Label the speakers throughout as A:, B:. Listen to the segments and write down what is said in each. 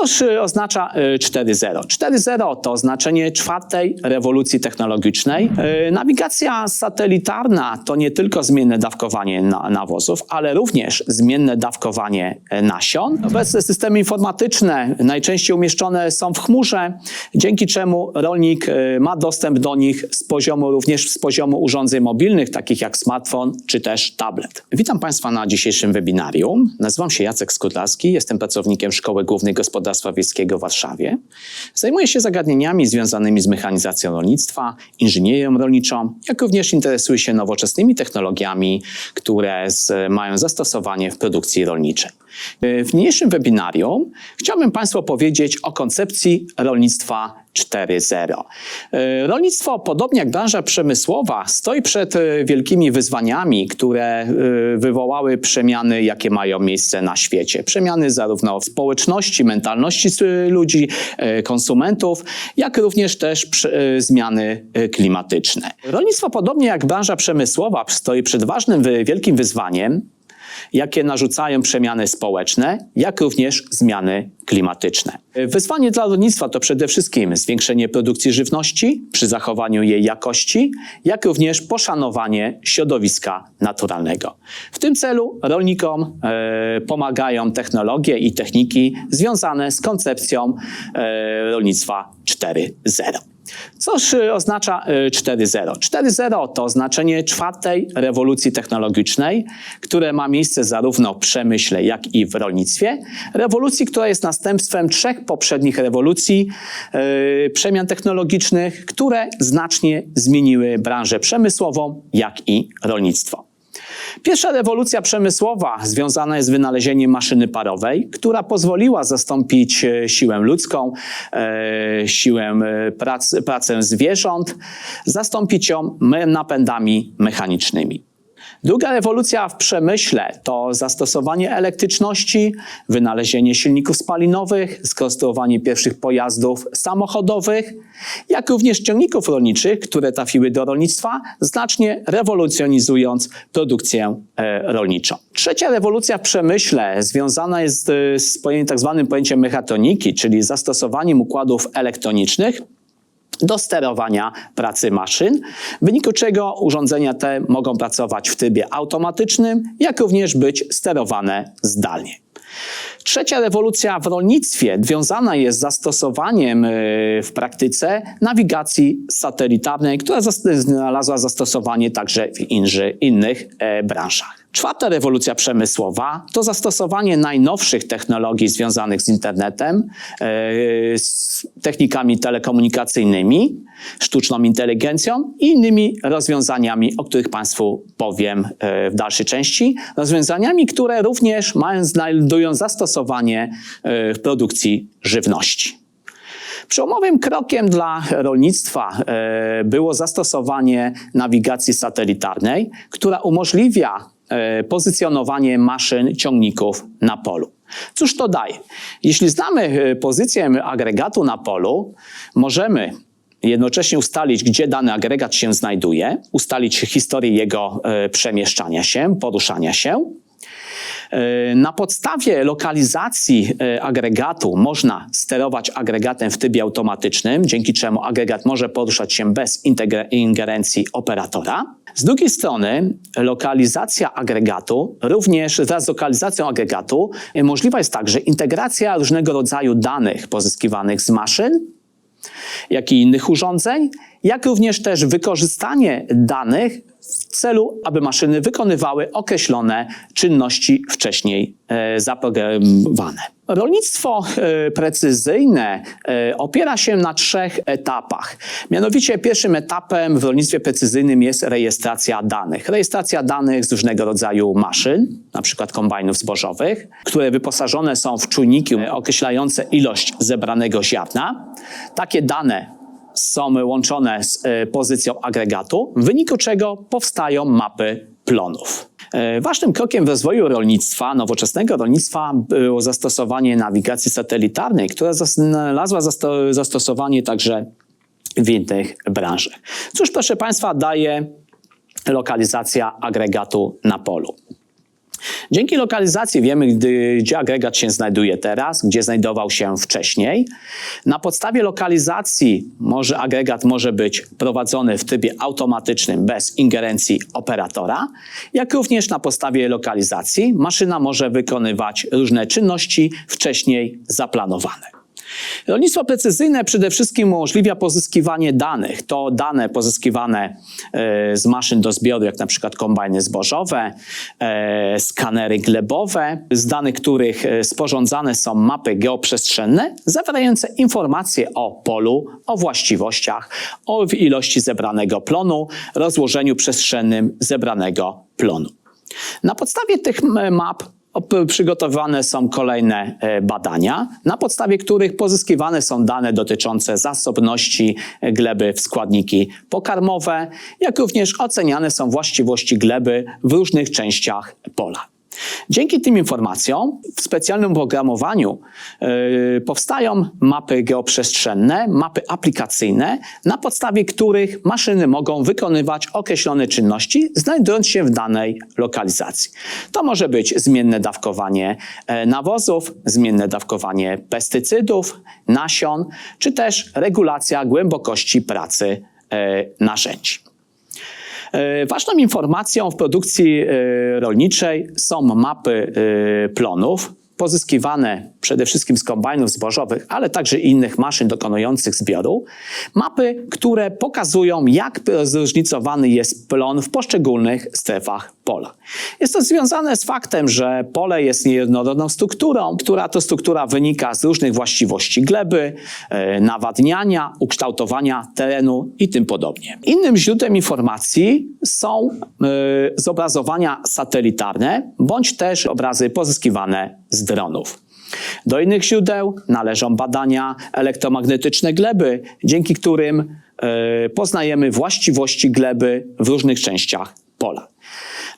A: Coż y, oznacza y, 4.0? 4.0 to znaczenie czwartej rewolucji technologicznej. Y, Nawigacja satelitarna to nie tylko zmienne dawkowanie na, nawozów, ale również zmienne dawkowanie e, nasion. Obecne systemy informatyczne najczęściej umieszczone są w chmurze, dzięki czemu rolnik y, ma dostęp do nich z poziomu również z poziomu urządzeń mobilnych, takich jak smartfon czy też tablet. Witam Państwa na dzisiejszym webinarium. Nazywam się Jacek Skutlarski, jestem pracownikiem Szkoły Głównej Gospodarstwa Wiejskiego w Warszawie. Zajmuję się zagadnieniami związanymi z mechanizacją rolnictwa, inżynierią rolniczą, jak również interesuję się nowoczesnymi technologiami, które mają zastosowanie w produkcji rolniczej. W niniejszym webinarium chciałbym Państwu powiedzieć o koncepcji rolnictwa 4.0. E, Rolnictwo, podobnie jak branża przemysłowa, stoi przed e, wielkimi wyzwaniami, które e, wywołały przemiany, jakie mają miejsce na świecie. Przemiany zarówno w społeczności, mentalności ludzi, e, konsumentów, jak również też e, zmiany e, klimatyczne. Rolnictwo, podobnie jak branża przemysłowa, stoi przed ważnym, wielkim wyzwaniem, jakie narzucają przemiany społeczne, jak również zmiany klimatyczne. Wyzwanie dla rolnictwa to przede wszystkim zwiększenie produkcji żywności przy zachowaniu jej jakości, jak również poszanowanie środowiska naturalnego. W tym celu rolnikom e, pomagają technologie i techniki związane z koncepcją e, rolnictwa 4.0. Coż y, oznacza y, 4.0? 4.0 to znaczenie czwartej rewolucji technologicznej, które ma miejsce zarówno w przemyśle, jak i w rolnictwie. Rewolucji, która jest następstwem trzech poprzednich rewolucji, y, przemian technologicznych, które znacznie zmieniły branżę przemysłową, jak i rolnictwo. Pierwsza rewolucja przemysłowa związana jest z wynalezieniem maszyny parowej, która pozwoliła zastąpić e, siłę ludzką, e, siłę e, prac, pracę zwierząt, zastąpić ją napędami mechanicznymi. Druga rewolucja w przemyśle to zastosowanie elektryczności, wynalezienie silników spalinowych, skonstruowanie pierwszych pojazdów samochodowych, jak również ciągników rolniczych, które trafiły do rolnictwa, znacznie rewolucjonizując produkcję e, rolniczą. Trzecia rewolucja w przemyśle związana jest e, z tak zwanym pojęciem mechatroniki, czyli zastosowaniem układów elektronicznych do sterowania pracy maszyn, w wyniku czego urządzenia te mogą pracować w trybie automatycznym, jak również być sterowane zdalnie. Trzecia rewolucja w rolnictwie związana jest z zastosowaniem e, w praktyce nawigacji satelitarnej, która znalazła zastosowanie także w innych e, branżach. Czwarta rewolucja przemysłowa to zastosowanie najnowszych technologii związanych z internetem, e, z technikami telekomunikacyjnymi, sztuczną inteligencją i innymi rozwiązaniami, o których Państwu powiem e, w dalszej części. Rozwiązaniami, które również mają, znajdują zastosowanie e, w produkcji żywności. Przełomowym krokiem dla rolnictwa było zastosowanie nawigacji satelitarnej, która umożliwia pozycjonowanie maszyn, ciągników na polu. Cóż to daje? Jeśli znamy e, pozycję agregatu na polu, możemy jednocześnie ustalić, gdzie dany agregat się znajduje, ustalić historię jego e, przemieszczania się, poruszania się, E, na podstawie lokalizacji e, agregatu można sterować agregatem w trybie automatycznym, dzięki czemu agregat może poruszać się bez ingerencji operatora. Z drugiej strony lokalizacja agregatu, również wraz z lokalizacją agregatu e, możliwa jest także integracja różnego rodzaju danych pozyskiwanych z maszyn, jak i innych urządzeń, jak również też wykorzystanie danych w celu, aby maszyny wykonywały określone czynności wcześniej e, zaprogramowane. Rolnictwo e, precyzyjne e, opiera się na trzech etapach. Mianowicie pierwszym etapem w rolnictwie precyzyjnym jest rejestracja danych. Rejestracja danych z różnego rodzaju maszyn, na przykład kombajnów zbożowych, które wyposażone są w czujniki określające ilość zebranego ziarna. Takie dane są łączone z e, pozycją agregatu, w wyniku czego powstają mapy plonów. E, Ważnym krokiem w rozwoju rolnictwa, nowoczesnego rolnictwa, było zastosowanie nawigacji satelitarnej, która znalazła zasto- zastosowanie także w innych branżach. Cóż, proszę Państwa, daje lokalizacja agregatu na polu. Dzięki lokalizacji wiemy, gdzie agregat się znajduje teraz, gdzie znajdował się wcześniej. Na podstawie lokalizacji może, agregat może być prowadzony w trybie automatycznym bez ingerencji operatora, jak również na podstawie lokalizacji maszyna może wykonywać różne czynności wcześniej zaplanowane. Rolnictwo precyzyjne przede wszystkim umożliwia pozyskiwanie danych. To dane pozyskiwane e, z maszyn do zbioru, jak na przykład kombajny zbożowe, e, skanery glebowe, z danych których e, sporządzane są mapy geoprzestrzenne, zawierające informacje o polu, o właściwościach, o ilości zebranego plonu, rozłożeniu przestrzennym zebranego plonu. Na podstawie tych map przygotowywane są kolejne e, badania, na podstawie których pozyskiwane są dane dotyczące zasobności e, gleby w składniki pokarmowe, jak również oceniane są właściwości gleby w różnych częściach pola. Dzięki tym informacjom w specjalnym programowaniu e, powstają mapy geoprzestrzenne, mapy aplikacyjne, na podstawie których maszyny mogą wykonywać określone czynności, znajdując się w danej lokalizacji. To może być zmienne dawkowanie e, nawozów, zmienne dawkowanie pestycydów, nasion, czy też regulacja głębokości pracy e, narzędzi. E, Ważną informacją w produkcji e, rolniczej są mapy e, plonów, pozyskiwane przede wszystkim z kombajnów zbożowych, ale także innych maszyn dokonujących zbioru. Mapy, które pokazują, jak zróżnicowany jest plon w poszczególnych strefach pola. Jest to związane z faktem, że pole jest niejednorodną strukturą, która to struktura wynika z różnych właściwości gleby, e, nawadniania, ukształtowania terenu i tym podobnie. Innym źródłem informacji są e, zobrazowania satelitarne, bądź też obrazy pozyskiwane z dronów. Do innych źródeł należą badania elektromagnetyczne gleby, dzięki którym e, poznajemy właściwości gleby w różnych częściach pola.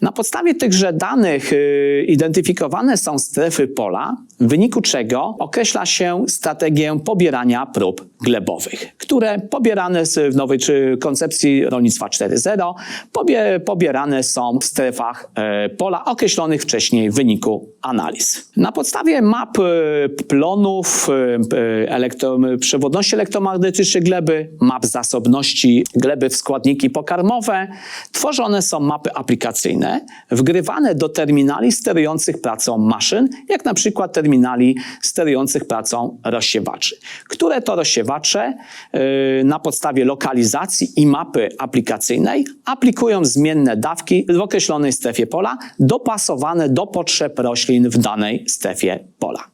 A: Na podstawie tychże danych y, identyfikowane są strefy pola, w wyniku czego określa się strategię pobierania prób glebowych, które pobierane w nowej koncepcji rolnictwa 4.0 pobie, pobierane są w strefach e, pola określonych wcześniej w wyniku analiz. Na podstawie map e, plonów, e, elektro, przewodności elektromagnetycznej gleby, map zasobności gleby w składniki pokarmowe, tworzone są mapy aplikacyjne, wgrywane do terminali sterujących pracą maszyn, jak na przykład terminali sterujących pracą rozsiewaczy, które to rozsiewacze yy, na podstawie lokalizacji i mapy aplikacyjnej aplikują zmienne dawki w określonej strefie pola, dopasowane do potrzeb roślin w danej strefie pola.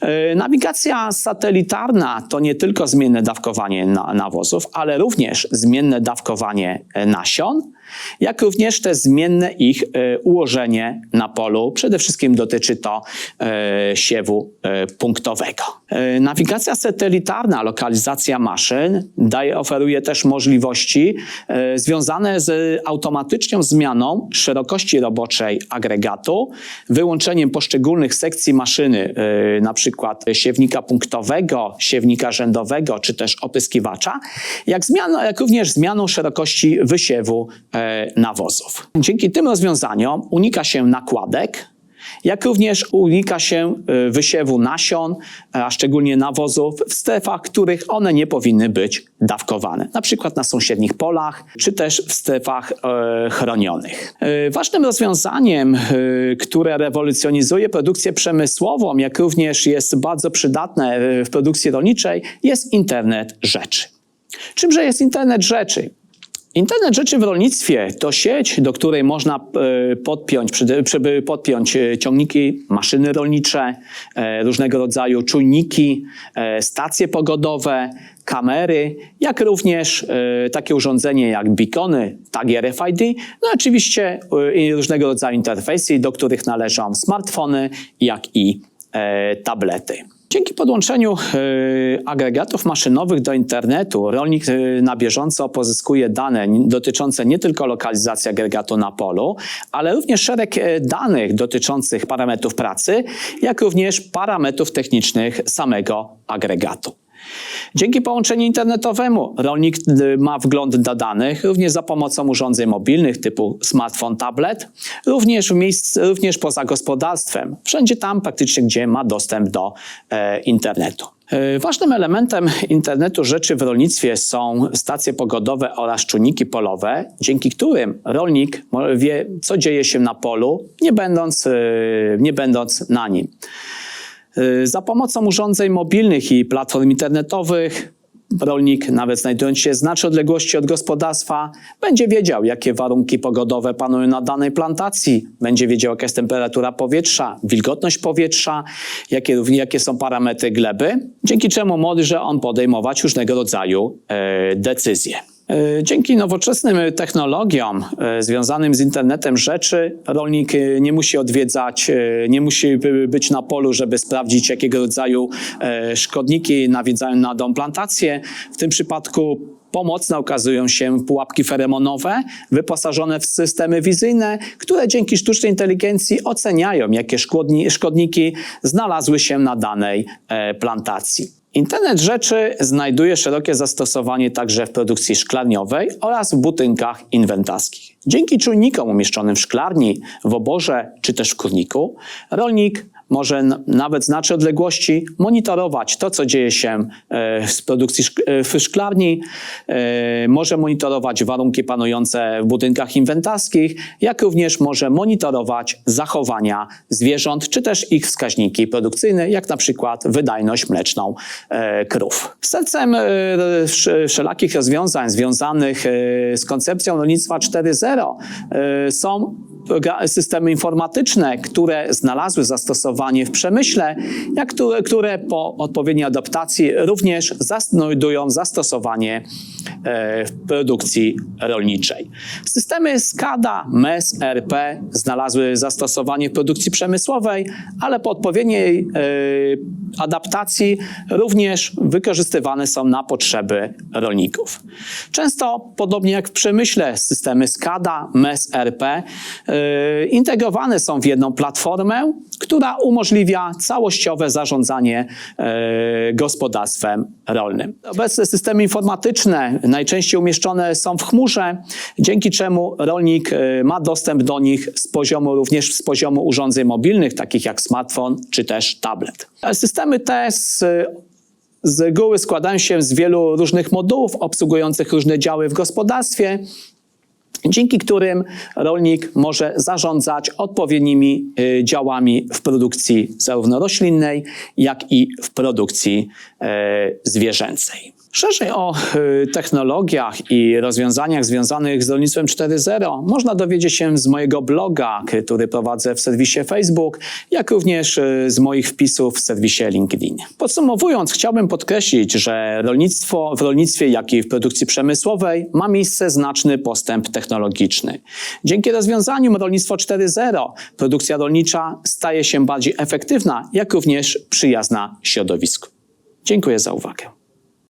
A: E, Nawigacja satelitarna to nie tylko zmienne dawkowanie na, nawozów, ale również zmienne dawkowanie nasion, jak również te zmienne ich e, ułożenie na polu. Przede wszystkim dotyczy to e, siewu e, punktowego. Nawigacja satelitarna, lokalizacja maszyn daje, oferuje też możliwości związane z automatyczną zmianą szerokości roboczej agregatu, wyłączeniem poszczególnych sekcji maszyny, na przykład siewnika punktowego, siewnika rzędowego, czy też opyskiwacza, jak, jak również zmianą szerokości wysiewu nawozów. Dzięki tym rozwiązaniom unika się nakładek, jak również unika się e, wysiewu nasion, a szczególnie nawozów w strefach, w których one nie powinny być dawkowane, na przykład na sąsiednich polach, czy też w strefach e, chronionych. E, ważnym rozwiązaniem, e, które rewolucjonizuje produkcję przemysłową, jak również jest bardzo przydatne e, w produkcji rolniczej, jest internet rzeczy. Czymże jest internet rzeczy? Internet rzeczy w rolnictwie to sieć, do której można e, podpiąć, podpiąć e, ciągniki, maszyny rolnicze, e, różnego rodzaju czujniki, stacje pogodowe, kamery, jak również takie urządzenie jak beacony, tagi RFID, no oczywiście różnego rodzaju interfejsy, do których należą smartfony, jak i tablety. Dzięki podłączeniu e, agregatów maszynowych do internetu, rolnik e, na bieżąco pozyskuje dane dotyczące nie tylko lokalizacji agregatu na polu, ale również szereg e, danych dotyczących parametrów pracy, jak również parametrów technicznych samego agregatu. Dzięki połączeniu internetowemu rolnik y, ma wgląd do danych również za pomocą urządzeń mobilnych typu smartfon, tablet, również, w miejsc, również poza gospodarstwem, wszędzie tam praktycznie, gdzie ma dostęp do e, internetu. E, Ważnym elementem internetu rzeczy w rolnictwie są stacje pogodowe oraz czujniki polowe, dzięki którym rolnik wie, co dzieje się na polu, nie będąc, e, nie będąc na nim. Y, Za pomocą urządzeń mobilnych i platform internetowych rolnik, nawet znajdując się znacznej odległości od gospodarstwa, będzie wiedział, jakie warunki pogodowe panują na danej plantacji, będzie wiedział, jaka jest temperatura powietrza, wilgotność powietrza, jakie, jakie są parametry gleby, dzięki czemu może on podejmować różnego rodzaju e, decyzje. E, Dzięki nowoczesnym technologiom e, związanym z internetem rzeczy, rolnik e, nie musi odwiedzać, nie musi by- być na polu, żeby sprawdzić, jakiego rodzaju szkodniki nawiedzają na dom plantację. W tym przypadku pomocne okazują się pułapki feromonowe wyposażone w systemy wizyjne, które dzięki sztucznej inteligencji oceniają, jakie szkodni- szkodniki znalazły się na danej plantacji. Internet rzeczy znajduje szerokie zastosowanie także w produkcji szklarniowej oraz w budynkach inwentarskich. Dzięki czujnikom umieszczonym w szklarni, w oborze czy też w kurniku, rolnik może nawet z znacznej odległości monitorować to, co dzieje się e, w produkcji e, w szklarni, e, może monitorować warunki panujące w budynkach inwentarskich, jak również może monitorować zachowania zwierząt, czy też ich wskaźniki produkcyjne, jak na przykład wydajność mleczną e, krów. Sercem e, wsz- wszelakich rozwiązań związanych e, z koncepcją rolnictwa 4.0 e, są systemy informatyczne, które znalazły zastosowanie w przemyśle, jak które, które po odpowiedniej adaptacji również znajdują zastosowanie e, w produkcji rolniczej. Systemy SCADA, MES, RP znalazły zastosowanie w produkcji przemysłowej, ale po odpowiedniej e, adaptacji również wykorzystywane są na potrzeby rolników. Często, podobnie jak w przemyśle, systemy SCADA, MES, RP e, integrowane są w jedną platformę, która umożliwia całościowe zarządzanie e, gospodarstwem rolnym. Obecne systemy informatyczne najczęściej umieszczone są w chmurze, dzięki czemu rolnik e, ma dostęp do nich z poziomu również z poziomu urządzeń mobilnych, takich jak smartfon czy też tablet. Systemy te z z reguły składają się z wielu różnych modułów obsługujących różne działy w gospodarstwie, dzięki którym rolnik może zarządzać odpowiednimi y, działami w produkcji zarówno roślinnej, jak i w produkcji e, zwierzęcej. Szerzej o y, technologiach i rozwiązaniach związanych z rolnictwem 4.0 można dowiedzieć się z mojego bloga, który prowadzę w serwisie Facebook, jak również y, z moich wpisów w serwisie LinkedIn. Podsumowując, chciałbym podkreślić, że rolnictwo w rolnictwie, jak i w produkcji przemysłowej ma miejsce znaczny postęp technologiczny. Dzięki rozwiązaniom rolnictwo 4.0 produkcja rolnicza staje się bardziej efektywna, jak również przyjazna środowisku. Dziękuję za uwagę.